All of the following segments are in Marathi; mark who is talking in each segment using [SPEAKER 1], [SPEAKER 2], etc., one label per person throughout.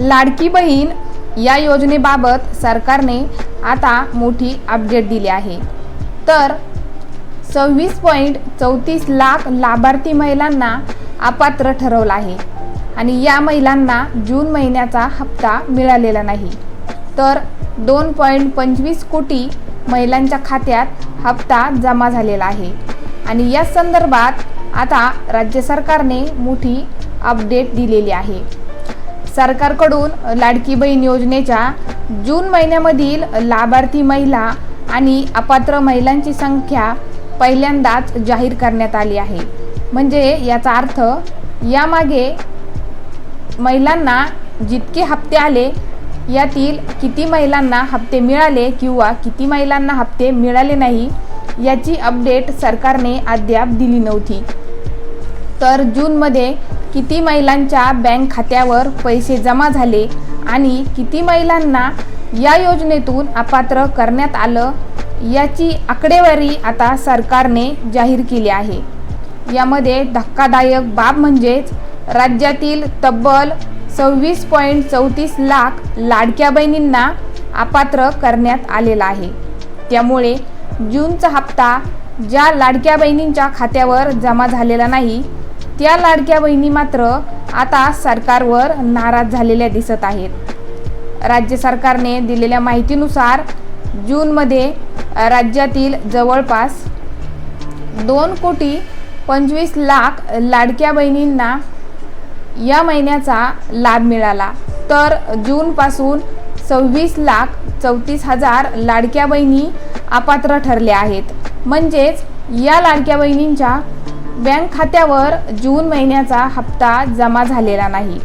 [SPEAKER 1] लाडकी बहीण या योजनेबाबत सरकारने आता मोठी अपडेट दिली आहे. तर सव्वीस पॉईंट चौतीस लाख लाभार्थी महिलांना अपात्र ठरवलं आहे आणि या महिलांना जून महिन्याचा हप्ता मिळालेला नाही. तर दोन पॉईंट पंचवीस कोटी महिलांच्या खात्यात हप्ता जमा झालेला आहे आणि या संदर्भात आता राज्य सरकारने मोठी अपडेट दिलेली आहे. सरकारकडून लाडकी बहीण योजनेच्या जून महिन्यामधील लाभार्थी महिला आणि अपात्र महिलांची संख्या पहिल्यांदाच जाहीर करण्यात आली आहे. म्हणजे याचा अर्थ यामागे महिलांना जितके हप्ते आले यातील किती महिलांना हप्ते मिळाले किंवा किती महिलांना हप्ते मिळाले नाही याची अपडेट सरकारने अद्याप दिली नव्हती. तर जूनमध्ये किती महिलांच्या बँक खात्यावर पैसे जमा झाले आणि किती महिलांना या योजनेतून अपात्र करण्यात आलं याची आकडेवारी आता सरकारने जाहीर केली आहे. यामध्ये धक्कादायक बाब म्हणजेच राज्यातील तब्बल सव्वीस पॉईंट चौतीस लाख लाडक्या बहिणींना अपात्र करण्यात आलेला आहे. त्यामुळे जूनचा हप्ता ज्या लाडक्या बहिणींच्या खात्यावर जमा झालेला नाही त्या लाडक्या बहिणी मात्र आता सरकारवर नाराज झालेल्या दिसत आहेत. राज्य सरकारने दिलेल्या माहितीनुसार जूनमध्ये राज्यातील जवळपास दोन कोटी पंचवीस लाख लाडक्या बहिणींना या महिन्याचा लाभ मिळाला. तर जूनपासून सव्वीस लाख चौतीस हजार लाडक्या बहिणी अपात्र ठरल्या आहेत. म्हणजेच या लाडक्या बहिणींच्या बँक खात्यावर जून महिन्याचा हप्ता जमा झालेला नाही.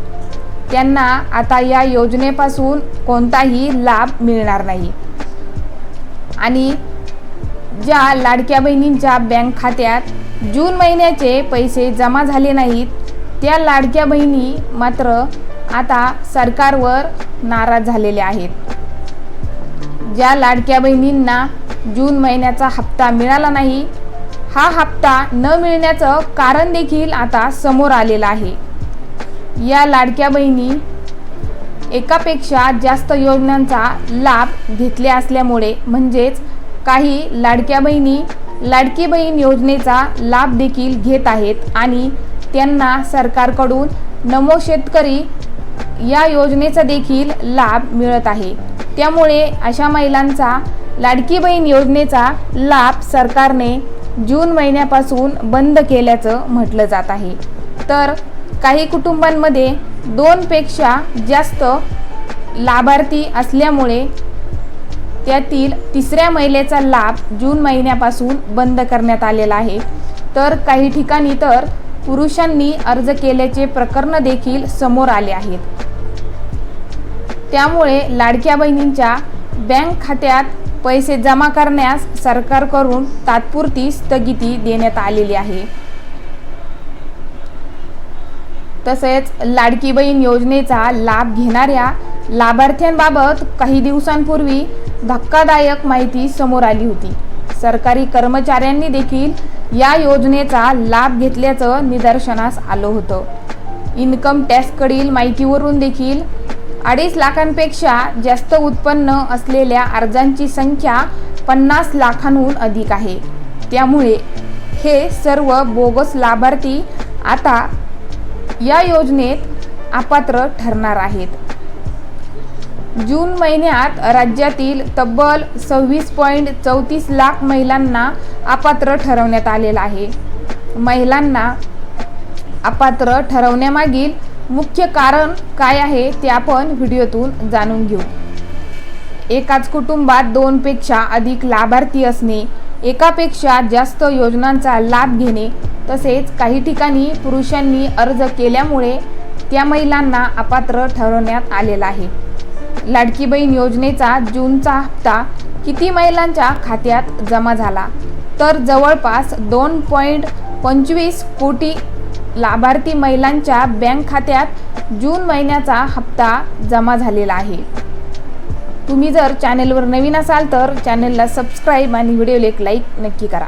[SPEAKER 1] त्यांना आता या योजनेपासून कोणताही लाभ मिळणार नाही. आणि ज्या लाडक्या बहिणींच्या बँक खात्यात जून महिन्याचे पैसे जमा झाले नाहीत त्या लाडक्या बहिणी मात्र आता सरकारवर नाराज झालेल्या आहेत. ज्या लाडक्या बहिणींना जून महिन्याचा हप्ता मिळाला नाही हा हप्ता न मिळण्याचं कारण देखील आता समोर आलेलं आहे. या लाडक्या बहिणी एकापेक्षा जास्त योजनांचा लाभ घेतले असल्यामुळे म्हणजेच काही लाडक्या बहिणी लाडकी बहीण योजनेचा लाभ देखील घेत आहेत आणि त्यांना सरकारकडून नमो शेतकरी या योजनेचा देखील लाभ मिळत आहे. त्यामुळे अशा महिलांचा लाडकी बहीण योजनेचा लाभ सरकारने जून महिन्यापासून बंद केल्याचं म्हटलं जात आहे. तर काही कुटुंबांमध्ये दोनपेक्षा जास्त लाभार्थी असल्यामुळे त्यातील तिसऱ्या महिलेचा लाभ जून महिन्यापासून बंद करण्यात आलेला आहे. तर काही ठिकाणी तर पुरुषांनी अर्ज केल्याचे प्रकरण देखील समोर आले आहेत. त्यामुळे लाडक्या बहिणींच्या बँक खात्यात पैसे जमा करण्यास सरकारकडून तात्पुरती स्थगिती देण्यात आलेली आहे. तसेच लाडकी बहीण योजनेचा लाभ घेणाऱ्या लाभार्थ्यांबाबत काही दिवसांपूर्वी धक्कादायक माहिती समोर आली होती. सरकारी कर्मचाऱ्यांनी देखील या योजनेचा लाभ घेतल्याचं निदर्शनास आलं होतं. इन्कम टॅक्सकडील माहितीवरून देखील अडीच लाखांपेक्षा जास्त उत्पन्न असलेल्या अर्जांची संख्या पन्नास लाखांहून अधिक आहे. त्यामुळे हे सर्व बोगस लाभार्थी आता या योजनेत अपात्र ठरणार आहेत. जून महिन्यात राज्यातील तब्बल सव्वीस पॉईंट चौतीस लाख महिलांना अपात्र ठरवण्यात आलेलं आहे. महिलांना अपात्र ठरवण्यामागील मुख्य कारण काय आहे ते आपण व्हिडिओतून जाणून घेऊ. एकाच कुटुंबात दोनपेक्षा अधिक लाभार्थी असणे एकापेक्षा जास्त योजनांचा लाभ घेणे तसेच काही ठिकाणी पुरुषांनी अर्ज केल्यामुळे त्या महिलांना अपात्र ठरवण्यात आलेला आहे. लाडकी बहीण योजनेचा जूनचा हप्ता किती महिलांच्या खात्यात जमा झाला? तर जवळपास दोन पॉईंट पंचवीस कोटी लाभार्थी महिलांच्या बँक खात्यात जून महिन्याचा हप्ता जमा झालेला आहे. तुम्ही जर चॅनेलवर नवीन असाल तर चॅनेलला सबस्क्राईब आणि व्हिडिओला एक लाईक नक्की करा.